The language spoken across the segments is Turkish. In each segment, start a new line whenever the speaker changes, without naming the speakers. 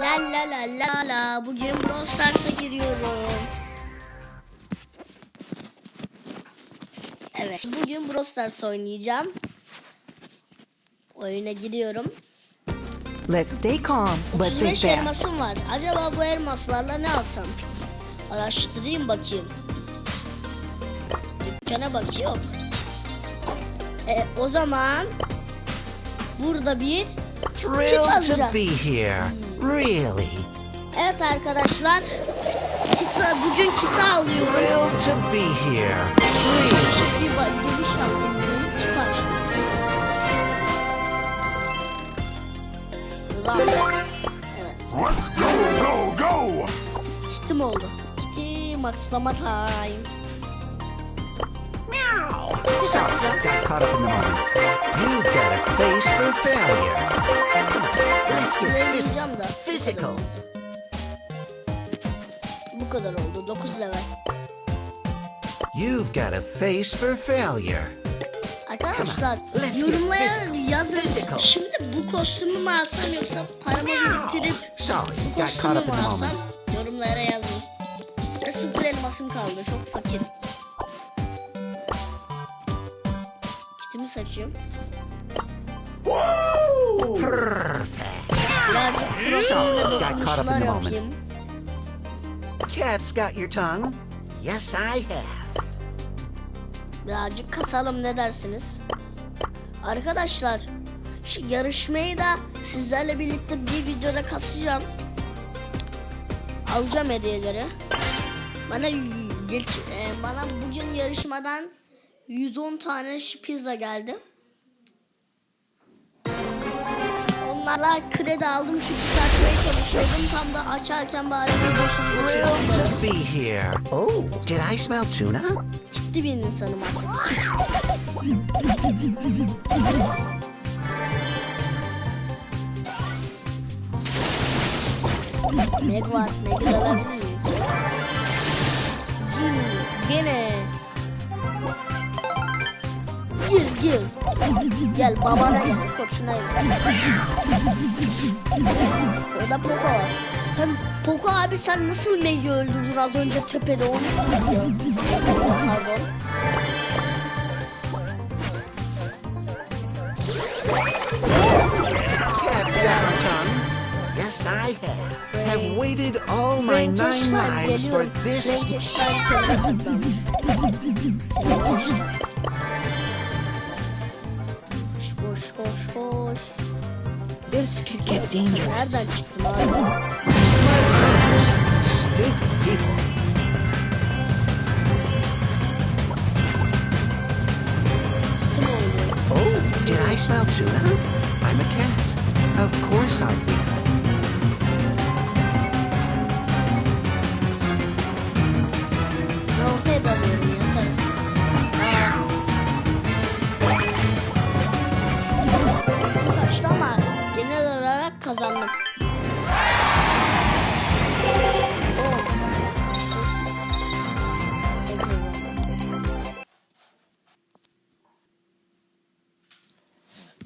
La la la la la. Bugün Brawl Stars'a giriyorum. Evet. Bugün Brawl Stars oynayacağım. Oyuna giriyorum.
Let's stay calm, but think
35
fast.
elmasım var. Acaba bu elmaslarla ne alsam? Araştırayım bakayım. Dükkana bak yok. E, o zaman burada bir
Thrilled to be here. Really.
Evet arkadaşlar. Kit, bugün kiti alıyorum.
Thrilled to be here. Really.
Bir bak. Evet.
Let's go, go, go!
Kitim oldu. Kiti maxlama time. Satacağım.
Got caught up in the moment. You've got a face for failure. Come on, let's get
da.
physical.
Bu kadar oldu. 9 level.
You've got a face for failure.
Arkadaşlar
Come on, let's get
yorumlara
physical.
yazın.
Physical.
Şimdi bu kostümü mü alsam yoksa paramı biriktirip
Sorry,
bu
got
kostümü
caught
mü
up in the
alsam
moment.
yorumlara yazın. Ve sıfır elmasım kaldı. Çok fakir.
Perfect.
Birazcık
in
dokunuşlar yapayım.
Cat's got your tongue. Yes, I have.
Birazcık kasalım ne dersiniz? Arkadaşlar şu yarışmayı da sizlerle birlikte bir videoda kasacağım. Alacağım hediyeleri. Bana geç, e, bana bugün yarışmadan 110 tane pizza geldi. Onlarla kredi aldım şu açmaya çalışıyordum. Tam da açarken bari
to be here. Oh, did I smell tuna?
Ciddi bir insanım artık. Meg var. Meg'i dövebilir miyim? Jimmy. Gene. Gir gir. Gel babana gel. Koçuna gel. Orada Poco var. Sen Poco abi sen nasıl Meg'i öldürdün az önce tepede onu söylüyor. Pardon.
Cat's got a tongue. Yes, I have. Have waited all my nine lives for this.
This could get dangerous.
Oh, did I smell tuna? I'm a cat. Of course I do.
Kazandım. Oo.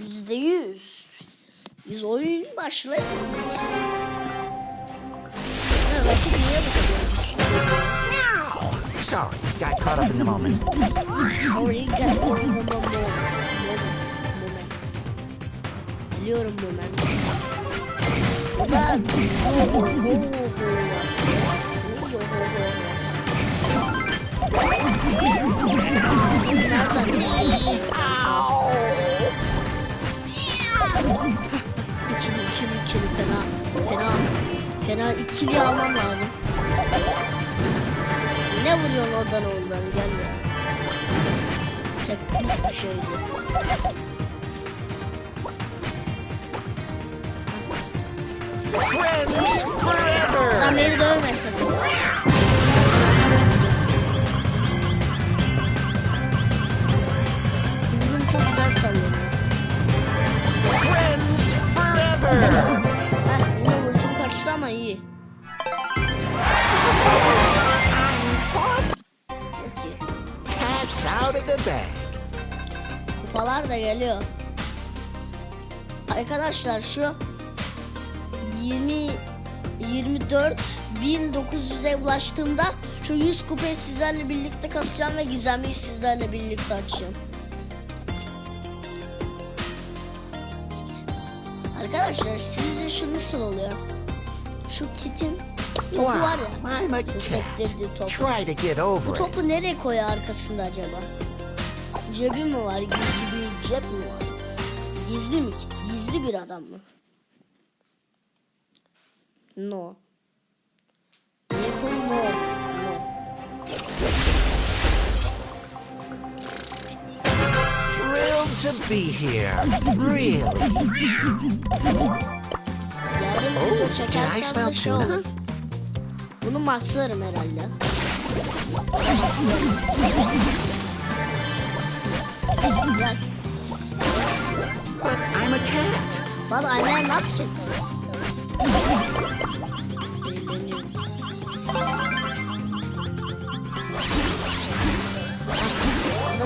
Yüzde yüz. Biz oyun başlayalım. Ha, Rakip niye bu kadar?
Sorry, got caught up in the moment.
Sorry, guys. Moment. Moment. Moment. Biliyorum moment. Moment. Ho, ho, ho, çıktı? İkili, ikili, ikili. Fena. Fena. Fena ikili almam lazım. Ne vuruyorsun oradan oradan gel ya. Tek bir şeydi.
Friends forever!
Sen beni dövmesin. Bugün çok güzel sallanıyor.
Friends forever!
Heh yine ultim kaçtı ama iyi.
Cat's out of the bag.
Kupalar da geliyor. Arkadaşlar şu 20 24 1900'e ulaştığımda şu 100 kupayı sizlerle birlikte kasacağım ve gizemliyi sizlerle birlikte açacağım. Arkadaşlar sizce şu nasıl oluyor? Şu kitin topu
Wow,
var ya. Şu sektirdiği top.
Try to get
Bu topu nereye koyuyor arkasında acaba? Cebi mi var? Gizli bir cep mi var? Gizli mi? Gizli bir adam mı? No. Niye no? No.
Thrilled to be here. Really. Oh, did I smell
şey
tuna?
Bunu maxlarım herhalde.
But I'm a cat.
But I'm a not kid. Eğleniyorum.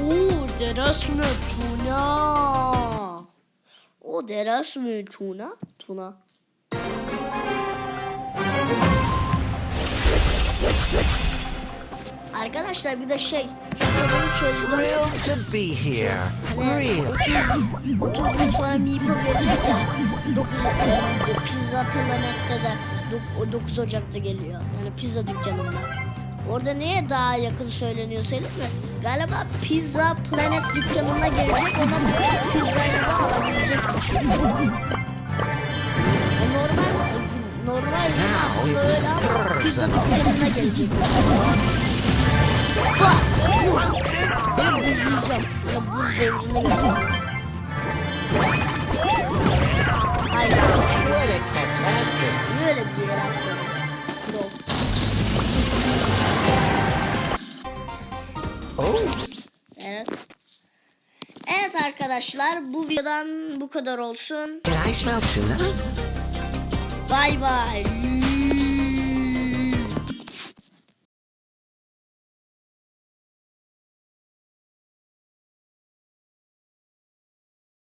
Oo, deras mı tuna? O deras mı tuna? Tuna. Arkadaşlar bir de şey.
Thrilled to be here.
30 gün sonra Meeple ya. 9, Pizza Planet'te de dok- 9 Ocak'ta geliyor. Yani pizza dükkanında. Orada neye daha yakın söyleniyor söyleyeyim mi? Galiba Pizza Planet dükkanına gelecek ona bu pizzayı da alabilecekmiş. O normal normal aslında öyle ama pizza dükkanına gelecek. Bas! Buz! Seni buzlayacağım. Ya buz devrine geleceğim. Hayır.
What a catastrophe.
Niye öyle bir yere atladın? Arkadaşlar bu videodan bu kadar olsun. Bay bay.